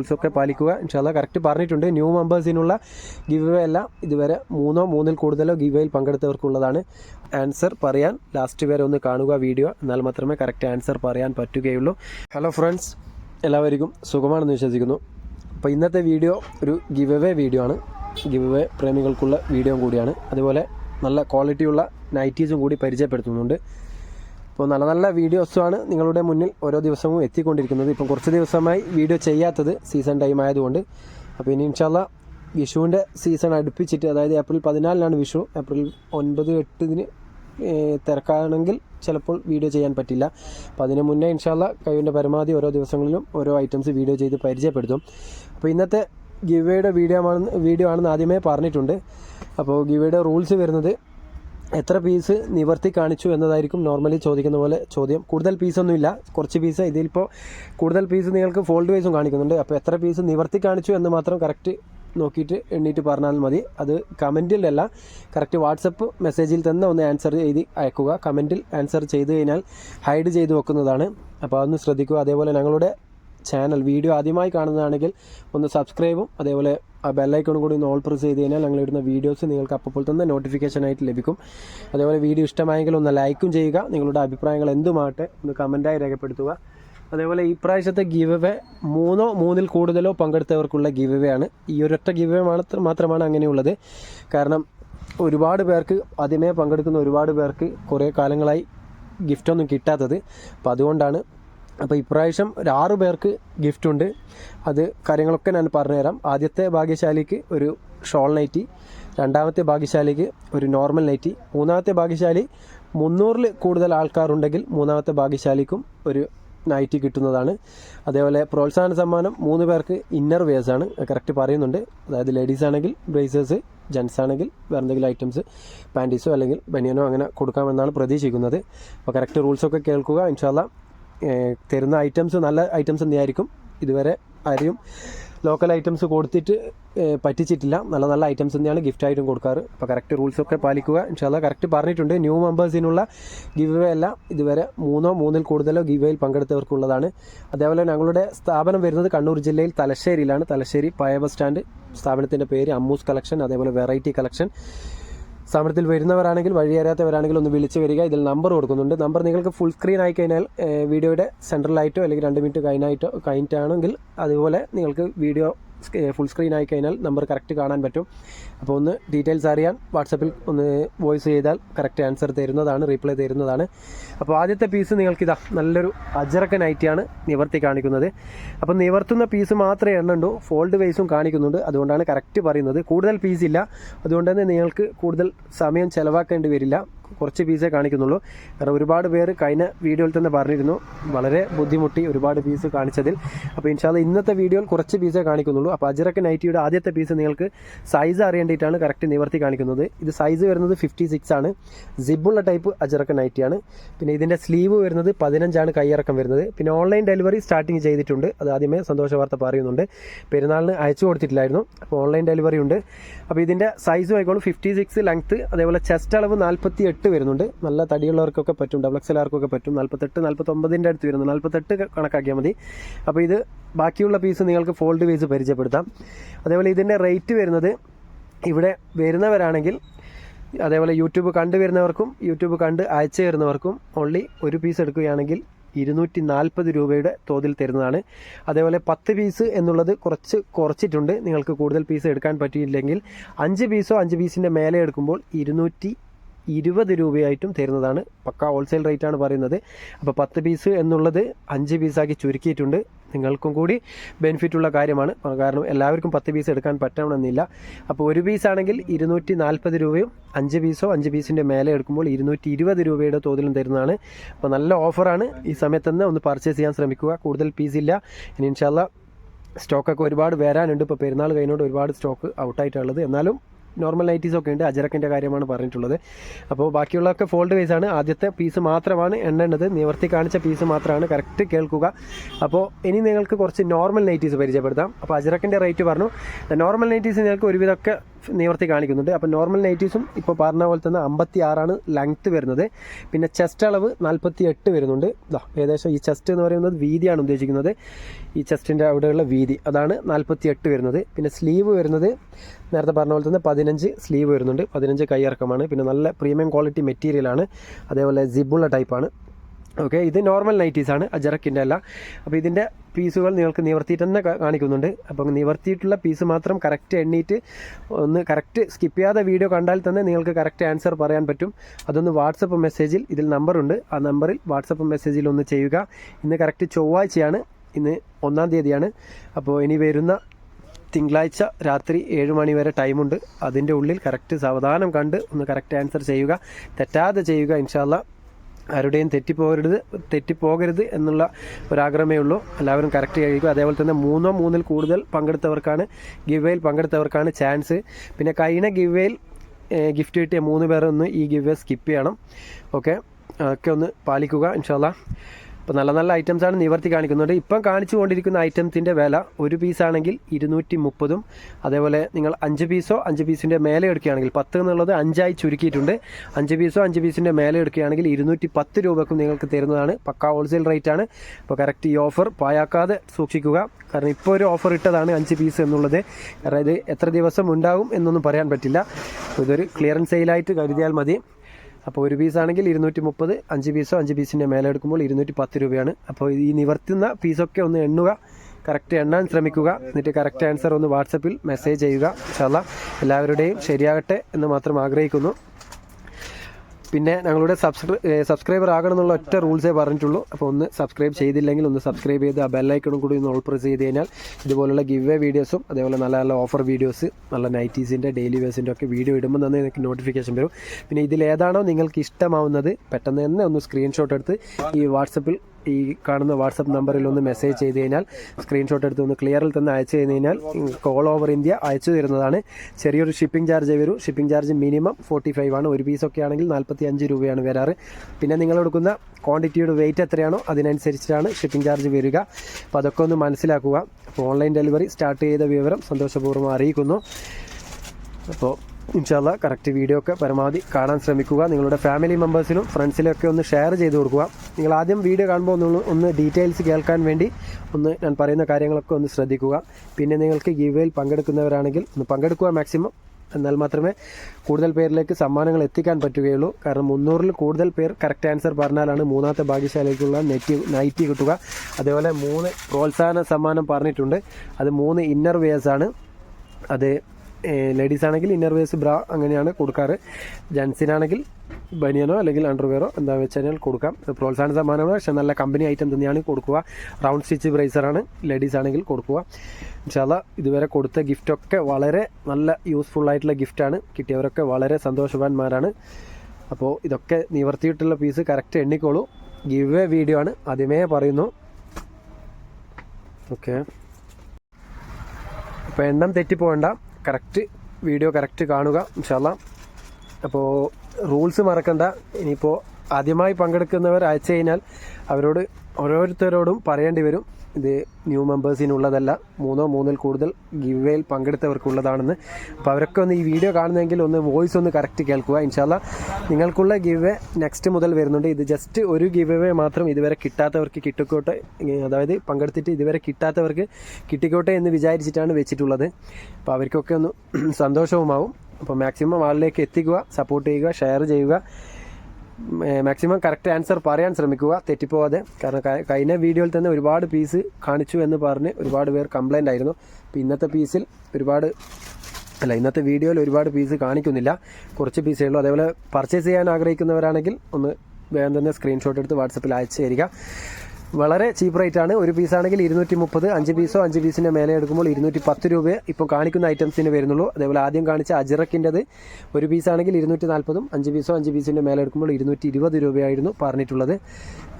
റൂൾസൊക്കെ പാലിക്കുക. ഇൻഷാല്ല കറക്റ്റ് പറഞ്ഞിട്ടുണ്ട്. ന്യൂ മെമ്പേഴ്സിനുള്ള ഗിവ് വേ അല്ല ഇതുവരെ മൂന്നോ മൂന്നിൽ കൂടുതലോ ഗിവ് വേയിൽ പങ്കെടുത്തവർക്കുള്ളതാണ്. ആൻസർ പറയാൻ ലാസ്റ്റ് വരെ ഒന്ന് കാണുക വീഡിയോ. എന്നാൽ മാത്രമേ കറക്റ്റ് ആൻസർ പറയാൻ പറ്റുകയുള്ളൂ. ഹലോ ഫ്രണ്ട്സ് എല്ലാവർക്കും സുഖമാണെന്ന് വിശ്വസിക്കുന്നു. അപ്പോൾ ഇന്നത്തെ വീഡിയോ ഒരു ഗിവ് വീഡിയോ ആണ്. ഗിവ് പ്രേമികൾക്കുള്ള വീഡിയോ കൂടിയാണ്. അതുപോലെ നല്ല ക്വാളിറ്റിയുള്ള നൈറ്റീസും കൂടി പരിചയപ്പെടുത്തുന്നുണ്ട്. അപ്പോൾ നല്ല നല്ല വീഡിയോസുമാണ് നിങ്ങളുടെ മുന്നിൽ ഓരോ ദിവസവും എത്തിക്കൊണ്ടിരിക്കുന്നത്. ഇപ്പം കുറച്ച് ദിവസമായി വീഡിയോ ചെയ്യാത്തത് സീസൺ ടൈം ആയതുകൊണ്ട്. അപ്പോൾ ഇനി ഇൻഷാല്ല വിഷുവിന്റെ സീസൺ അടുപ്പിച്ചിട്ട് അതായത് ഏപ്രിൽ പതിനാലിനാണ് വിഷു. ഏപ്രിൽ ഒൻപത് എട്ടിന് തിരക്കാണെങ്കിൽ ചിലപ്പോൾ വീഡിയോ ചെയ്യാൻ പറ്റില്ല. അപ്പോൾ അതിന് മുന്നേ ഇൻഷാല്ല കഴിവിന്റെ പരമാവധി ഓരോ ദിവസങ്ങളിലും ഓരോ ഐറ്റംസ് വീഡിയോ ചെയ്ത് പരിചയപ്പെടുത്തും. അപ്പോൾ ഇന്നത്തെ ഗിവേയുടെ വീഡിയോ ആണെന്ന് വീഡിയോ ആണെന്ന് ആദ്യമേ പറഞ്ഞിട്ടുണ്ട്. അപ്പോൾ ഗിവേയുടെ റൂൾസ് വരുന്നത് എത്ര പീസ് നിവർത്തി കാണിച്ചു എന്നതായിരിക്കും നോർമലി ചോദിക്കുന്ന പോലെ ചോദ്യം. കൂടുതൽ പീസൊന്നുമില്ല കുറച്ച് പീസ് ഇതിലിപ്പോൾ കൂടുതൽ പീസ് നിങ്ങൾക്ക് ഫോൾഡ് വൈസും കാണിക്കുന്നുണ്ട്. അപ്പോൾ എത്ര പീസ് നിവർത്തി കാണിച്ചു എന്ന് മാത്രം കറക്റ്റ് നോക്കിയിട്ട് എണ്ണീറ്റ് പറഞ്ഞാൽ മതി. അത് കമന്റിലല്ല കറക്റ്റ് വാട്സപ്പ് മെസ്സേജിൽ തന്നെ ഒന്ന് ആൻസർ ചെയ്ത് അയക്കുക. കമന്റിൽ ആൻസർ ചെയ്ത് കഴിഞ്ഞാൽ ഹൈഡ് ചെയ്ത് വെക്കുന്നതാണ്. അപ്പോൾ അതൊന്ന് ശ്രദ്ധിക്കുക. അതേപോലെ ഞങ്ങളുടെ ചാനൽ വീഡിയോ ആദ്യമായി കാണുന്നതാണെങ്കിൽ ഒന്ന് സബ്സ്ക്രൈബും അതേപോലെ ആ ബെല്ലൈക്കോണും കൂടി ഒന്ന് ഓൾ പ്രസ് ചെയ്ത് കഴിഞ്ഞാൽ ഞങ്ങൾ ഇടുന്ന വീഡിയോസ് നിങ്ങൾക്ക് അപ്പോൾ തന്നെ നോട്ടിഫിക്കേഷൻ ആയിട്ട് ലഭിക്കും. അതേപോലെ വീഡിയോ ഇഷ്ടമായെങ്കിൽ ഒന്ന് ലൈക്കും ചെയ്യുക. നിങ്ങളുടെ അഭിപ്രായങ്ങൾ എന്തുമാട്ടെ ഒന്ന് കമന്റായി രേഖപ്പെടുത്തുക. അതേപോലെ ഈ പ്രാവശ്യത്തെ ഗീവ് വേ മൂന്നോ മൂന്നിൽ കൂടുതലോ പങ്കെടുത്തവർക്കുള്ള ഗീവ് ആണ്. ഈ ഒരൊറ്റ ഗീവ് വേ മാത്രമാണ് അങ്ങനെയുള്ളത്. കാരണം ഒരുപാട് പേർക്ക് ആദ്യമേ പങ്കെടുക്കുന്ന ഒരുപാട് പേർക്ക് കുറേ കാലങ്ങളായി ഗിഫ്റ്റൊന്നും കിട്ടാത്തത്. അപ്പോൾ അതുകൊണ്ടാണ് അപ്പോൾ ഇപ്രാവശ്യം ഒരു ആറു പേർക്ക് ഗിഫ്റ്റ് ഉണ്ട്. അത് കാര്യങ്ങളൊക്കെ ഞാൻ പറഞ്ഞുതരാം. ആദ്യത്തെ ഭാഗ്യശാലിക്ക് ഒരു ഷോൾ നൈറ്റി രണ്ടാമത്തെ ഭാഗ്യശാലിക്ക് ഒരു നോർമൽ നൈറ്റി മൂന്നാമത്തെ ഭാഗ്യശാലി മുന്നൂറിൽ കൂടുതൽ ആൾക്കാരുണ്ടെങ്കിൽ മൂന്നാമത്തെ ഭാഗ്യശാലിക്കും ഒരു നൈറ്റി കിട്ടുന്നതാണ്. അതേപോലെ പ്രോത്സാഹന സമ്മാനം മൂന്ന് പേർക്ക് ഇന്നർ വെയേഴ്സ് ആണ്. കറക്റ്റ് പറയുന്നുണ്ട്. അതായത് ലേഡീസ് ആണെങ്കിൽ ബ്രേസേഴ്സ് ജെൻസ് ആണെങ്കിൽ വേറെ എന്തെങ്കിലും ഐറ്റംസ് പാന്റീസോ അല്ലെങ്കിൽ ബനിയനോ അങ്ങനെ കൊടുക്കാമെന്നാണ് പ്രതീക്ഷിക്കുന്നത്. അപ്പോൾ കറക്റ്റ് റൂൾസൊക്കെ കേൾക്കുക. ഇൻഷാല്ല തരുന്ന ഐറ്റംസ് നല്ല ഐറ്റംസ് തന്നെയായിരിക്കും. ഇതുവരെ ആരെയും ലോക്കൽ ഐറ്റംസ് കൊടുത്തിട്ട് പറ്റിച്ചിട്ടില്ല. നല്ല നല്ല ഐറ്റംസ് തന്നെയാണ് ഗിഫ്റ്റ് ആയിട്ടും കൊടുക്കാറ്. അപ്പോൾ കറക്റ്റ് റൂൾസൊക്കെ പാലിക്കുക. ഇൻഷാല്ല കറക്റ്റ് പറഞ്ഞിട്ടുണ്ട്. ന്യൂ മെമ്പേഴ്സിനുള്ള ഗിവ് വേ അല്ല ഇതുവരെ മൂന്നോ മൂന്നിൽ കൂടുതലോ ഗിവ് വേയിൽ പങ്കെടുത്തവർക്കുള്ളതാണ്. അതേപോലെ ഞങ്ങളുടെ സ്ഥാപനം വരുന്നത് കണ്ണൂർ ജില്ലയിൽ തലശ്ശേരിയിലാണ്. തലശ്ശേരി പഴയ ബസ് സ്റ്റാൻഡ് സ്ഥാപനത്തിന്റെ പേര് അമ്മൂസ് കളക്ഷൻ അതേപോലെ വെറൈറ്റി കളക്ഷൻ സ്ഥാപനത്തിൽ വരുന്നവരാണെങ്കിൽ വഴിയറിയാത്തവരാണെങ്കിൽ ഒന്ന് വിളിച്ച് വരിക. ഇതിൽ നമ്പർ കൊടുക്കുന്നുണ്ട്. നമ്പർ നിങ്ങൾക്ക് ഫുൾ സ്ക്രീൻ ആയി കഴിഞ്ഞാൽ വീഡിയോയുടെ സെൻട്രലായിട്ടോ അല്ലെങ്കിൽ രണ്ട് മിനിറ്റ് കഴിഞ്ഞായിട്ടോ കഴിഞ്ഞിട്ടാണെങ്കിൽ അതുപോലെ നിങ്ങൾക്ക് വീഡിയോ ഫുൾ സ്ക്രീൻ ആയി കഴിഞ്ഞാൽ നമ്പർ കറക്റ്റ് കാണാൻ പറ്റും. അപ്പോൾ ഒന്ന് ഡീറ്റെയിൽസ് അറിയാൻ വാട്സപ്പിൽ ഒന്ന് വോയിസ് ചെയ്താൽ കറക്റ്റ് ആൻസർ തരുന്നതാണ് റീപ്ലൈ തരുന്നതാണ്. അപ്പോൾ ആദ്യത്തെ പീസ് നിങ്ങൾക്കിതാ നല്ലൊരു അജറക്ക നൈറ്റിയാണ് നിവർത്തി കാണിക്കുന്നത്. അപ്പോൾ നിവർത്തുന്ന പീസ് മാത്രമേ എണ്ണുണ്ടൂ ഫോൾഡ് വൈസും കാണിക്കുന്നുണ്ട്. അതുകൊണ്ടാണ് കറക്റ്റ് പറയുന്നത്. കൂടുതൽ പീസ് ഇല്ല. അതുകൊണ്ട് തന്നെ നിങ്ങൾക്ക് കൂടുതൽ സമയം ചിലവാക്കേണ്ടി വരില്ല. കുറച്ച് പീസേ കാണിക്കുന്നുള്ളൂ. കാരണം ഒരുപാട് പേര് കഴിഞ്ഞ വീഡിയോയിൽ തന്നെ പറഞ്ഞിരുന്നു വളരെ ബുദ്ധിമുട്ടി ഒരുപാട് പീസ് കാണിച്ചതിൽ. അപ്പോൾ ഇൻഷാല്ല ഇന്നത്തെ വീഡിയോയിൽ കുറച്ച് പീസേ കാണിക്കുന്നുള്ളൂ. അപ്പോൾ അജറക്ക് നൈറ്റിയുടെ ആദ്യത്തെ പീസ് നിങ്ങൾക്ക് സൈസ് അറിയേണ്ടിയിട്ടാണ് കറക്റ്റ് നിവർത്തി കാണിക്കുന്നത്. ഇത് സൈസ് വരുന്നത് ഫിഫ്റ്റി സിക്സ് ആണ്. സിബുള്ള ടൈപ്പ് അജറക്ക നൈറ്റിയാണ് പിന്നെ ഇതിന്റെ സ്ലീവ് വരുന്നത് പതിനഞ്ചാണ് കൈയിറക്കം വരുന്നത്. പിന്നെ ഓൺലൈൻ ഡെലിവറി സ്റ്റാർട്ടിങ് ചെയ്തിട്ടുണ്ട്. അത് ആദ്യമേ സന്തോഷ വാർത്ത പറയുന്നുണ്ട്. പെരുന്നാളിന് അയച്ചു കൊടുത്തിട്ടില്ലായിരുന്നു. അപ്പോൾ ഓൺലൈൻ ഡെലിവറി ഉണ്ട്. അപ്പോൾ ഇതിന്റെ സൈസ് ആയിക്കോളും ഫിഫ്റ്റി സിക്സ് ലെങ്ത്ത് അതേപോലെ ചെസ്റ്റ് അളവ് നാൽപ്പത്തി എട്ട് വരുന്നുണ്ട്. നല്ല തടിയുള്ളവർക്കൊക്കെ പറ്റും ഡബിൾ എക്സ് എല്ലാവർക്കൊക്കെ പറ്റും. നാൽപ്പത്തെട്ട് നാൽപ്പത്തൊമ്പതിന്റെ അടുത്ത് വരുന്നു. നാൽപ്പത്തെട്ട് കണക്കാക്കിയാൽ മതി. അപ്പോൾ ഇത് ബാക്കിയുള്ള പീസ് നിങ്ങൾക്ക് ഫോൾഡ് പീസ് പരിചയപ്പെടുത്താം. അതേപോലെ ഇതിന്റെ റേറ്റ് വരുന്നത് ഇവിടെ വരുന്നവരാണെങ്കിൽ അതേപോലെ യൂട്യൂബ് കണ്ടു വരുന്നവർക്കും യൂട്യൂബ് കണ്ട് അയച്ചു തരുന്നവർക്കും ഓൺലി ഒരു പീസ് എടുക്കുകയാണെങ്കിൽ ഇരുന്നൂറ്റി നാൽപ്പത് രൂപയുടെ തോതിൽ തരുന്നതാണ്. അതേപോലെ പത്ത് പീസ് എന്നുള്ളത് കുറച്ച് കുറച്ചിട്ടുണ്ട്. നിങ്ങൾക്ക് കൂടുതൽ പീസ് എടുക്കാൻ പറ്റിയില്ലെങ്കിൽ അഞ്ച് പീസോ അഞ്ച് പീസിന്റെ മേലെ എടുക്കുമ്പോൾ ഇരുന്നൂറ്റി ഇരുപത് രൂപയായിട്ടും തരുന്നതാണ്. പക്ക ഹോൾസെയിൽ റേറ്റ് ആണ് പറയുന്നത്. അപ്പോൾ പത്ത് പീസ് എന്നുള്ളത് അഞ്ച് പീസാക്കി ചുരുക്കിയിട്ടുണ്ട്. നിങ്ങൾക്കും കൂടി ബെനിഫിറ്റ് ഉള്ള കാര്യമാണ്. കാരണം എല്ലാവർക്കും പത്ത് പീസ് എടുക്കാൻ പറ്റണമെന്നില്ല. അപ്പോൾ ഒരു പീസാണെങ്കിൽ ഇരുന്നൂറ്റി നാൽപ്പത് രൂപയും അഞ്ച് പീസോ അഞ്ച് പീസിന്റെ മേലെ എടുക്കുമ്പോൾ ഇരുന്നൂറ്റി ഇരുപത് രൂപയുടെ തോതിലും തരുന്നതാണ്. അപ്പോൾ നല്ല ഓഫറാണ് ഈ സമയത്ത് തന്നെ ഒന്ന് പർച്ചേസ് ചെയ്യാൻ ശ്രമിക്കുക. കൂടുതൽ പീസ് ഇല്ല. ഇനി ഇൻഷാല്ല സ്റ്റോക്കൊക്കെ ഒരുപാട് വരാനുണ്ട്. ഇപ്പോൾ പെരുന്നാൾ കഴിഞ്ഞുകൊണ്ട് ഒരുപാട് സ്റ്റോക്ക് ഔട്ടായിട്ടുള്ളത് എന്നാലും നോർമൽ നൈറ്റീസ് ഒക്കെ ഉണ്ട്. അജറക്കിന്റെ കാര്യമാണ് പറഞ്ഞിട്ടുള്ളത്. അപ്പോൾ ബാക്കിയുള്ളതൊക്കെ ഫോൾഡ് വൈസ് ആണ്. ആദ്യത്തെ പീസ് മാത്രമാണ് എണ്ണേണ്ടത്. നിവർത്തി കാണിച്ച പീസ് മാത്രമാണ്. കറക്റ്റ് കേൾക്കുക. അപ്പോൾ ഇനി നിങ്ങൾക്ക് കുറച്ച് നോർമൽ നൈറ്റീസ് പരിചയപ്പെടുത്താം. അപ്പോൾ അജറക്കിന്റെ റേറ്റ് പറഞ്ഞു. നോർമൽ നൈറ്റീസ് നിങ്ങൾക്ക് ഒരുവിധമൊക്കെ നിവർത്തി കാണിക്കുന്നുണ്ട്. അപ്പോൾ നോർമൽ നൈറ്റീസും ഇപ്പോൾ പറഞ്ഞ പോലെ തന്നെ അമ്പത്തി ആറാണ് ലെങ്ത്ത് വരുന്നത്. പിന്നെ ചെസ്റ്റ് അളവ് നാൽപ്പത്തി എട്ട് വരുന്നുണ്ട് ഏകദേശം ഈ ചെസ്റ്റ് എന്ന് പറയുന്നത് വീതിയാണ് ഉദ്ദേശിക്കുന്നത്. ഈ ചെസ്റ്റിന്റെ അവിടെയുള്ള വീതി അതാണ് നാൽപ്പത്തി എട്ട് വരുന്നത്. പിന്നെ സ്ലീവ് വരുന്നത് നേരത്തെ പറഞ്ഞ പോലെ തന്നെ പതിനഞ്ച് സ്ലീവ് വരുന്നുണ്ട്. പതിനഞ്ച് കൈയിറക്കമാണ് പിന്നെ നല്ല പ്രീമിയം ക്വാളിറ്റി മെറ്റീരിയലാണ് അതേപോലെ സിബുള്ള ടൈപ്പാണ് ഓക്കെ ഇത് നോർമൽ നൈറ്റീസാണ് അജറക്കിന്റെ അല്ല. അപ്പോൾ ഇതിന്റെ പീസുകൾ നിങ്ങൾക്ക് നിവർത്തിയിട്ട് തന്നെ കാണിക്കുന്നുണ്ട്. അപ്പം നിവർത്തിയിട്ടുള്ള പീസ് മാത്രം കറക്റ്റ് എണ്ണീറ്റ് ഒന്ന് കറക്റ്റ് സ്കിപ്പ് ചെയ്യാതെ വീഡിയോ കണ്ടാൽ തന്നെ നിങ്ങൾക്ക് കറക്റ്റ് ആൻസർ പറയാൻ പറ്റും. അതൊന്ന് വാട്സപ്പ് മെസ്സേജിൽ ഇതിൽ നമ്പറുണ്ട്. ആ നമ്പറിൽ വാട്സപ്പ് മെസ്സേജിൽ ഒന്ന് ചെയ്യുക. ഇന്ന് കറക്റ്റ് ചൊവ്വാഴ്ചയാണ്. ഇന്ന് ഒന്നാം തീയതിയാണ്. അപ്പോൾ ഇനി വരുന്ന തിങ്കളാഴ്ച രാത്രി ഏഴ് മണി വരെ ടൈമുണ്ട്. അതിന്റെ ഉള്ളിൽ കറക്റ്റ് സാവധാനം കണ്ട് ഒന്ന് കറക്റ്റ് ആൻസർ ചെയ്യുക. തെറ്റാതെ ചെയ്യുക ഇൻഷാല്ല ആരുടെയും തെറ്റിപ്പോകരുത് തെറ്റിപ്പോകരുത് എന്നുള്ള ഒരാഗ്രഹമേ ഉള്ളൂ. എല്ലാവരും കറക്റ്റ് ആയിരിക്കും. അതേപോലെ തന്നെ മൂന്നോ മൂന്നിൽ കൂടുതൽ പങ്കെടുത്തവർക്കാണ് ഗിവേയിൽ പങ്കെടുത്തവർക്കാണ് ചാൻസ് പിന്നെ കഴിഞ്ഞ ഗിവേയിൽ ഗിഫ്റ്റ് കിട്ടിയ മൂന്ന് പേർ ഒന്ന് ഈ ഗിവേ സ്കിപ്പ് ചെയ്യണം. ഓക്കെ അതൊക്കെ ഒന്ന് പാലിക്കുക ഇൻഷാല്ല അപ്പോൾ നല്ല നല്ല ഐറ്റംസ് ആണ് നിവർത്തി കാണിക്കുന്നുണ്ട്. ഇപ്പം കാണിച്ചു കൊണ്ടിരിക്കുന്ന ഐറ്റംസിന്റെ വില ഒരു പീസാണെങ്കിൽ ഇരുന്നൂറ്റി മുപ്പതും അതേപോലെ നിങ്ങൾ അഞ്ച് പീസോ അഞ്ച് പീസിന്റെ മേലെ എടുക്കുകയാണെങ്കിൽ പത്ത് എന്നുള്ളത് അഞ്ചായി ചുരുക്കിയിട്ടുണ്ട്. അഞ്ച് പീസോ അഞ്ച് പീസിന്റെ മേലെ എടുക്കുകയാണെങ്കിൽ ഇരുന്നൂറ്റി പത്ത് രൂപക്കും നിങ്ങൾക്ക് തരുന്നതാണ്. പക്ക ഹോൾസെയിൽ റേറ്റ് ആണ് അപ്പോൾ കറക്റ്റ് ഈ ഓഫർ പായാക്കാതെ സൂക്ഷിക്കുക. കാരണം ഇപ്പോൾ ഒരു ഓഫർ ഇട്ടതാണ് അഞ്ച് പീസ് എന്നുള്ളത്. കാരണം ഇത് എത്ര ദിവസം ഉണ്ടാകും എന്നൊന്നും പറയാൻ പറ്റില്ല. ഇതൊരു ക്ലിയറൻസ് സെയിലായിട്ട് കരുതിയാൽ മതി. അപ്പോൾ ഒരു പീസ് ആണെങ്കിൽ ഇരുന്നൂറ്റി മുപ്പത് അഞ്ച് പീസോ അഞ്ച് പീസിന്റെ മേലെ എടുക്കുമ്പോൾ ഇരുന്നൂറ്റി പത്ത് രൂപയാണ്. അപ്പോൾ ഈ നിവർത്തുന്ന പീസൊക്കെ ഒന്ന് എണ്ണുക കറക്റ്റ് എണ്ണാൻ ശ്രമിക്കുക എന്നിട്ട് കറക്റ്റ് ആൻസർ ഒന്ന് വാട്സപ്പിൽ മെസ്സേജ് ചെയ്യുക ഇൻഷാല്ല എല്ലാവരുടെയും ശരിയാകട്ടെ എന്ന് മാത്രം ആഗ്രഹിക്കുന്നു. പിന്നെ ഞങ്ങളുടെ സബ്സ്ക്രൈ സബ്സ്ക്രൈബർ ആകണം എന്നുള്ള ഒറ്റ റൂൾസേ പറഞ്ഞിട്ടുള്ളൂ. അപ്പോൾ ഒന്ന് സബ്സ്ക്രൈബ് ചെയ്തില്ലെങ്കിൽ ഒന്ന് സബ്സ്ക്രൈബ് ചെയ്ത് ആ ബെല്ലൈക്കണും കൂടി ഒന്ന് ഓൾ പ്രസ് ചെയ്ത് കഴിഞ്ഞാൽ ഇതുപോലുള്ള ഗിവ് വീഡിയോസും അതേപോലെ നല്ല നല്ല ഓഫർ വീഡിയോസ് നല്ല നൈറ്റീസിന്റെ ഡെയിലി വേഴ്സിന്റെ ഒക്കെ വീഡിയോ ഇടുമ്പോൾ തന്നെ നിങ്ങൾക്ക് നോട്ടിഫിക്കേഷൻ വരും. പിന്നെ ഇതിലേതാണോ നിങ്ങൾക്ക് ഇഷ്ടമാവുന്നത് പെട്ടെന്ന് തന്നെ ഒന്ന് സ്ക്രീൻഷോട്ട് എടുത്ത് ഈ വാട്സപ്പിൽ ഈ കാണുന്ന വാട്സപ്പ് നമ്പറിൽ ഒന്ന് മെസ്സേജ് ചെയ്ത് കഴിഞ്ഞാൽ സ്ക്രീൻഷോട്ട് എടുത്ത് ഒന്ന് ക്ലിയറിൽ തന്നെ അയച്ചു കഴിഞ്ഞ് കഴിഞ്ഞാൽ കോൾ ഓവർ ഇന്ത്യ അയച്ചു തരുന്നതാണ്. ചെറിയൊരു ഷിപ്പിംഗ് ചാർജ് വരും. Shipping charge minimum forty five ആണ്. ഒരു പീസൊക്കെ ആണെങ്കിൽ നാൽപ്പത്തി അഞ്ച് രൂപയാണ് വരാറ്. പിന്നെ നിങ്ങൾ എടുക്കുന്ന ക്വാണ്ടിറ്റിയുടെ വെയിറ്റ് എത്രയാണോ അതിനനുസരിച്ചിട്ടാണ് ഷിപ്പിംഗ് ചാർജ് വരിക. അപ്പോൾ അതൊക്കെ ഒന്ന് മനസ്സിലാക്കുക. അപ്പോൾ ഓൺലൈൻ ഡെലിവറി സ്റ്റാർട്ട് ചെയ്ത വിവരം സന്തോഷപൂർവം അറിയിക്കുന്നു. അപ്പോൾ ഇൻഷാല്ല കറക്റ്റ് വീഡിയോ ഒക്കെ പരമാവധി കാണാൻ ശ്രമിക്കുക. നിങ്ങളുടെ ഫാമിലി മെമ്പേഴ്സിനും ഫ്രണ്ട്സിലൊക്കെ ഒന്ന് ഷെയർ ചെയ്ത് കൊടുക്കുക. നിങ്ങൾ ആദ്യം വീഡിയോ കാണുമ്പോൾ ഒന്ന് ഒന്ന് ഡീറ്റെയിൽസ് കേൾക്കാൻ വേണ്ടി ഒന്ന് ഞാൻ പറയുന്ന കാര്യങ്ങളൊക്കെ ഒന്ന് ശ്രദ്ധിക്കുക. പിന്നെ നിങ്ങൾക്ക് ഗീവയിൽ പങ്കെടുക്കുന്നവരാണെങ്കിൽ ഒന്ന് പങ്കെടുക്കുക മാക്സിമം എന്നാൽ മാത്രമേ കൂടുതൽ പേരിലേക്ക് സമ്മാനങ്ങൾ എത്തിക്കാൻ പറ്റുകയുള്ളൂ. കാരണം മുന്നൂറിൽ കൂടുതൽ പേർ കറക്റ്റ് ആൻസർ പറഞ്ഞാലാണ് മൂന്നാമത്തെ ഭാഗ്യശാലയ്ക്കുള്ള നെറ്റി നൈറ്റി കിട്ടുക. അതേപോലെ മൂന്ന് പ്രോത്സാഹന സമ്മാനം പറഞ്ഞിട്ടുണ്ട്. അത് മൂന്ന് ഇന്നർ ആണ്. അത് ലേഡീസ് ആണെങ്കിൽ ഇന്നർ വേസ് ബ്ര അങ്ങനെയാണ് കൊടുക്കാറ്. ജെൻസിനാണെങ്കിൽ ബനിയനോ അല്ലെങ്കിൽ അണ്ടർവെയറോ എന്താ വെച്ച് കഴിഞ്ഞാൽ കൊടുക്കാം. പ്രോത്സാഹന സമ്മാനമാണ് പക്ഷേ നല്ല കമ്പനി ഐറ്റം തന്നെയാണ് കൊടുക്കുക. റൗണ്ട് സ്റ്റിച്ച് ബ്രേസറാണ് ലേഡീസ് ആണെങ്കിൽ കൊടുക്കുക. ഇൻഷാല്ല ഇതുവരെ കൊടുത്ത ഗിഫ്റ്റൊക്കെ വളരെ നല്ല യൂസ്ഫുൾ ആയിട്ടുള്ള ഗിഫ്റ്റാണ് കിട്ടിയവരൊക്കെ വളരെ സന്തോഷവാന്മാരാണ്. അപ്പോൾ ഇതൊക്കെ നിവർത്തിയിട്ടുള്ള പീസ് കറക്റ്റ് എണ്ണിക്കോളൂ. ഗിവ് എ വീഡിയോ ആണ്. ആദ്യമേ പറയുന്നു. ഓക്കെ അപ്പോൾ എണ്ണം തെറ്റിപ്പോകണ്ട കറക്റ്റ് വീഡിയോ കറക്റ്റ് കാണുക ഇൻഷാല്ല അപ്പോൾ റൂൾസ് മറക്കണ്ട. ഇനിയിപ്പോൾ ആദ്യമായി പങ്കെടുക്കുന്നവർ അയച്ചു കഴിഞ്ഞാൽ അവരോട് ഓരോരുത്തരോടും പറയേണ്ടി വരും. ഇത് ന്യൂ മെമ്പേഴ്സിനുള്ളതല്ല മൂന്നോ മൂന്നിൽ കൂടുതൽ ഗിവേയിൽ പങ്കെടുത്തവർക്കുള്ളതാണെന്ന്. അപ്പോൾ അവരൊക്കെ ഒന്ന് ഈ വീഡിയോ കാണുന്നെങ്കിൽ ഒന്ന് വോയിസ് ഒന്ന് കറക്റ്റ് കേൾക്കുക. ഇൻഷാല്ല നിങ്ങൾക്കുള്ള ഗിവേ നെക്സ്റ്റ് മുതൽ വരുന്നുണ്ട്. ഇത് ജസ്റ്റ് ഒരു ഗിവേ മാത്രം ഇതുവരെ കിട്ടാത്തവർക്ക് കിട്ടിക്കോട്ടെ. അതായത് പങ്കെടുത്തിട്ട് ഇതുവരെ കിട്ടാത്തവർക്ക് കിട്ടിക്കോട്ടെ എന്ന് വിചാരിച്ചിട്ടാണ് വെച്ചിട്ടുള്ളത്. അപ്പോൾ അവർക്കൊക്കെ ഒന്ന് സന്തോഷവുമാവും. അപ്പോൾ മാക്സിമം ആളിലേക്ക് എത്തിക്കുക സപ്പോർട്ട് ചെയ്യുക ഷെയർ ചെയ്യുക. മാക്സിമം കറക്റ്റ് ആൻസർ പറയാൻ ശ്രമിക്കുക തെറ്റിപ്പോവാതെ. കാരണം കഴിഞ്ഞ വീഡിയോയിൽ തന്നെ ഒരുപാട് പീസ് കാണിച്ചു എന്ന് പറഞ്ഞ് ഒരുപാട് പേർ കംപ്ലൈന്റ് ആയിരുന്നു. അപ്പോൾ ഇന്നത്തെ പീസിൽ ഒരുപാട് അല്ല ഇന്നത്തെ വീഡിയോയിൽ ഒരുപാട് പീസ് കാണിക്കുന്നില്ല. കുറച്ച് പീസേ ഉള്ളൂ അതേപോലെ പർച്ചേസ് ചെയ്യാൻ ആഗ്രഹിക്കുന്നവരാണെങ്കിൽ ഒന്ന് വേഗം തന്നെ സ്ക്രീൻഷോട്ട് എടുത്ത് വാട്സപ്പിൽ അയച്ചു തരിക. വളരെ ചീപ്പ് റേറ്റ് ആണ്. ഒരു പീസ് ആണെങ്കിൽ ഇരുന്നൂറ്റി മുപ്പത് അഞ്ച് പീസോ അഞ്ച് പീസിന്റെ മേലെ എടുക്കുമ്പോൾ ഇരുന്നൂറ്റി പത്ത് രൂപയെ ഇപ്പോൾ കാണിക്കുന്ന ഐറ്റംസിന് വരുന്നുള്ളൂ. അതേപോലെ ആദ്യം കാണിച്ച അജിറക്കിന്റെത് ഒരു പീസ് ആണെങ്കിൽ ഇരുന്നൂറ്റി നാൽപ്പതും അഞ്ച് പീസോ അഞ്ച് പീസിന്റെ മേലെ എടുക്കുമ്പോൾ ഇരുന്നൂറ്റി ഇരുപത് രൂപയായിരുന്നു പറഞ്ഞിട്ടുള്ളത്.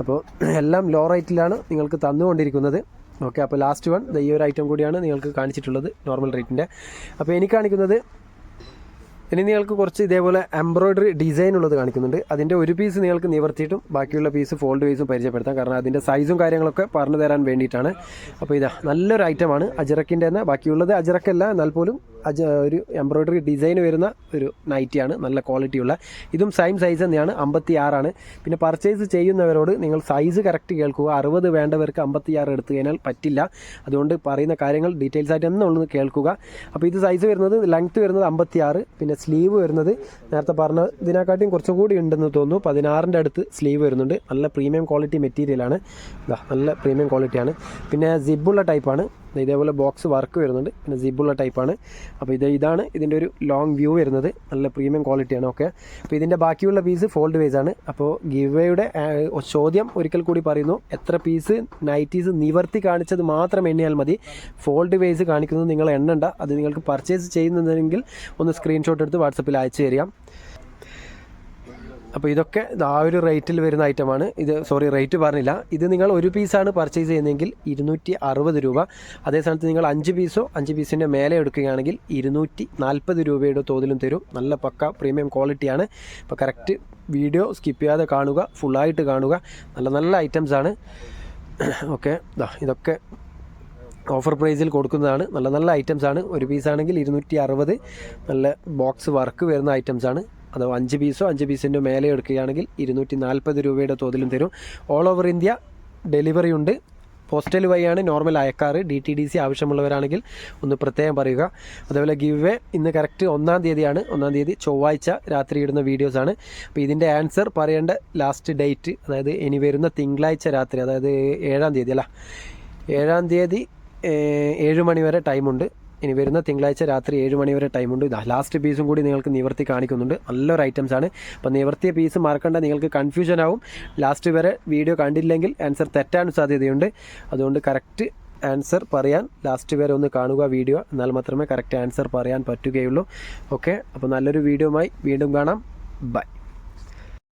അപ്പോൾ എല്ലാം ലോ റേറ്റിലാണ് നിങ്ങൾക്ക് തന്നുകൊണ്ടിരിക്കുന്നത്. ഓക്കെ അപ്പോൾ ലാസ്റ്റ് വൺ ഈ ഒരു ഐറ്റം കൂടിയാണ് നിങ്ങൾക്ക് കാണിച്ചിട്ടുള്ളത് നോർമൽ റേറ്റിന്റെ അപ്പോൾ എനിക്ക് കാണിക്കുന്നത് ഇനി നിങ്ങൾക്ക് കുറച്ച് ഇതേപോലെ എംബ്രോയ്ഡറി ഡിസൈൻ ഉള്ളത് കാണിക്കുന്നുണ്ട്. അതിന്റെ ഒരു പീസ് നിങ്ങൾക്ക് നിവർത്തിയിട്ടും ബാക്കിയുള്ള പീസ് ഫോൾഡ് വൈസും പരിചയപ്പെടുത്താം. കാരണം അതിന്റെ സൈസും കാര്യങ്ങളൊക്കെ പറഞ്ഞു തരാൻ വേണ്ടിയിട്ടാണ്. അപ്പോൾ ഇതാ നല്ലൊരു ഐറ്റമാണ് അജിറക്കിന്റെ തന്നെ. ബാക്കിയുള്ളത് അജിറക്കല്ല എന്നാൽ പോലും ഒരു എംബ്രോയ്ഡറി ഡിസൈൻ വരുന്ന ഒരു നൈറ്റിയാണ് നല്ല ക്വാളിറ്റിയുള്ള ഇതും സെയിം സൈസ് തന്നെയാണ്. അമ്പത്തി ആറാണ് പിന്നെ പർച്ചേസ് ചെയ്യുന്നവരോട് നിങ്ങൾ സൈസ് കറക്റ്റ് കേൾക്കുക. അറുപത് വേണ്ടവർക്ക് അമ്പത്തി ആറ് എടുത്തു കഴിഞ്ഞാൽ പറ്റില്ല. അതുകൊണ്ട് പറയുന്ന കാര്യങ്ങൾ ഡീറ്റെയിൽസ് ആയിട്ട് എന്നുള്ളത് കേൾക്കുക. അപ്പോൾ ഇത് സൈസ് വരുന്നത് ലെങ്ത്ത് വരുന്നത് അമ്പത്തി ആറ് പിന്നെ സ്ലീവ് വരുന്നത് നേരത്തെ പറഞ്ഞ ഇതിനെക്കാട്ടിയും കുറച്ചും കൂടി ഉണ്ടെന്ന് തോന്നുന്നു. പതിനാറിന്റെ അടുത്ത് സ്ലീവ് വരുന്നുണ്ട്. നല്ല പ്രീമിയം ക്വാളിറ്റി മെറ്റീരിയലാണ് നല്ല പ്രീമിയം ക്വാളിറ്റിയാണ് പിന്നെ സിബുള്ള ടൈപ്പാണ് ഇതേപോലെ ബോക്സ് വർക്ക് വരുന്നുണ്ട്. പിന്നെ സിബുള്ള ടൈപ്പാണ് അപ്പോൾ ഇത് ഇതാണ് ഇതിന്റെ ഒരു ലോങ് വ്യൂ വരുന്നത്. നല്ല പ്രീമിയം ക്വാളിറ്റിയാണ് ഓക്കെ അപ്പോൾ ഇതിന്റെ ബാക്കിയുള്ള പീസ് ഫോൾഡ് വേസ് ആണ്. അപ്പോൾ ഗിവയുടെ ചോദ്യം ഒരിക്കൽ കൂടി പറയുന്നു. എത്ര പീസ് നൈറ്റീസ് നിവർത്തി കാണിച്ചത് മാത്രം എണ്ണിയാൽ മതി. ഫോൾഡ് വേസ് കാണിക്കുന്നത് നിങ്ങൾ എണ്ണണ്ട. അത് നിങ്ങൾക്ക് പർച്ചേസ് ചെയ്യുന്നുണ്ടെങ്കിൽ ഒന്ന് സ്ക്രീൻഷോട്ട് എടുത്ത് വാട്സപ്പിൽ അയച്ചു തരിക. അപ്പോൾ ഇതൊക്കെ ഇത് ആ ഒരു റേറ്റിൽ വരുന്ന ഐറ്റമാണ് ഇത് സോറി റേറ്റ് പറഞ്ഞില്ല. ഇത് നിങ്ങൾ ഒരു പീസാണ് പർച്ചേസ് ചെയ്യുന്നതെങ്കിൽ ഇരുന്നൂറ്റി അറുപത് രൂപ. അതേ സ്ഥാനത്ത് നിങ്ങൾ അഞ്ച് പീസോ അഞ്ച് പീസിന്റെ മേലെ എടുക്കുകയാണെങ്കിൽ ഇരുന്നൂറ്റി നാൽപ്പത് രൂപയുടെ തോതിലും തരും. നല്ല പക്ക പ്രീമിയം ക്വാളിറ്റിയാണ് അപ്പോൾ കറക്റ്റ് വീഡിയോ സ്കിപ്പ് ചെയ്യാതെ കാണുക ഫുള്ളായിട്ട് കാണുക. നല്ല നല്ല ഐറ്റംസ് ആണ്. ഓക്കെ ഇതൊക്കെ ഓഫർ പ്രൈസിൽ കൊടുക്കുന്നതാണ്. നല്ല നല്ല ഐറ്റംസ് ആണ്. ഒരു പീസാണെങ്കിൽ ഇരുന്നൂറ്റി അറുപത് നല്ല ബോക്സ് വർക്ക് വരുന്ന ഐറ്റംസ് അഥവാ അഞ്ച് പീസോ അഞ്ച് പീസിന്റെ മേലെ എടുക്കുകയാണെങ്കിൽ ഇരുന്നൂറ്റി നാൽപ്പത് രൂപയുടെ തോതിലും തരും. ഓൾ ഓവർ ഇന്ത്യ ഡെലിവറി ഉണ്ട്. പോസ്റ്റൽ വഴിയാണ് നോർമൽ അയക്കാറ്. ഡി ടി ഡി സി ആവശ്യമുള്ളവരാണെങ്കിൽ ഒന്ന് പ്രത്യേകം പറയുക. അതേപോലെ ഗിവ് വേ ഇന്ന് കറക്റ്റ് ഒന്നാം തീയതിയാണ്. ഒന്നാം തീയതി ചൊവ്വാഴ്ച രാത്രി ഇടുന്ന വീഡിയോസാണ് അപ്പോൾ ഇതിന്റെ ആൻസർ പറയേണ്ട ലാസ്റ്റ് ഡേറ്റ് അതായത് ഇനി വരുന്ന തിങ്കളാഴ്ച രാത്രി അതായത് ഏഴാം തീയതി അല്ല. ഏഴാം തീയതി ഏഴ് മണി വരെ ടൈമുണ്ട് ഇനി വരുന്ന തിങ്കളാഴ്ച രാത്രി ഏഴ് മണി വരെ ടൈമുണ്ട് ഇതാ ലാസ്റ്റ് പീസും കൂടി നിങ്ങൾക്ക് നിവർത്തി കാണിക്കുന്നുണ്ട്. നല്ലൊരു ഐറ്റംസ് ആണ്. അപ്പോൾ നിവർത്തിയ പീസ് മറക്കണ്ട നിങ്ങൾക്ക് കൺഫ്യൂഷൻ ആവും. ലാസ്റ്റ് വരെ വീഡിയോ കണ്ടില്ലെങ്കിൽ ആൻസർ തെറ്റാൻ സാധ്യതയുണ്ട്. അതുകൊണ്ട് കറക്റ്റ് ആൻസർ പറയാൻ ലാസ്റ്റ് വരെ ഒന്ന് കാണുക വീഡിയോ എന്നാൽ മാത്രമേ കറക്റ്റ് ആൻസർ പറയാൻ പറ്റുകയുള്ളൂ. ഓക്കെ അപ്പോൾ നല്ലൊരു വീഡിയോയുമായി വീണ്ടും കാണാം. ബൈ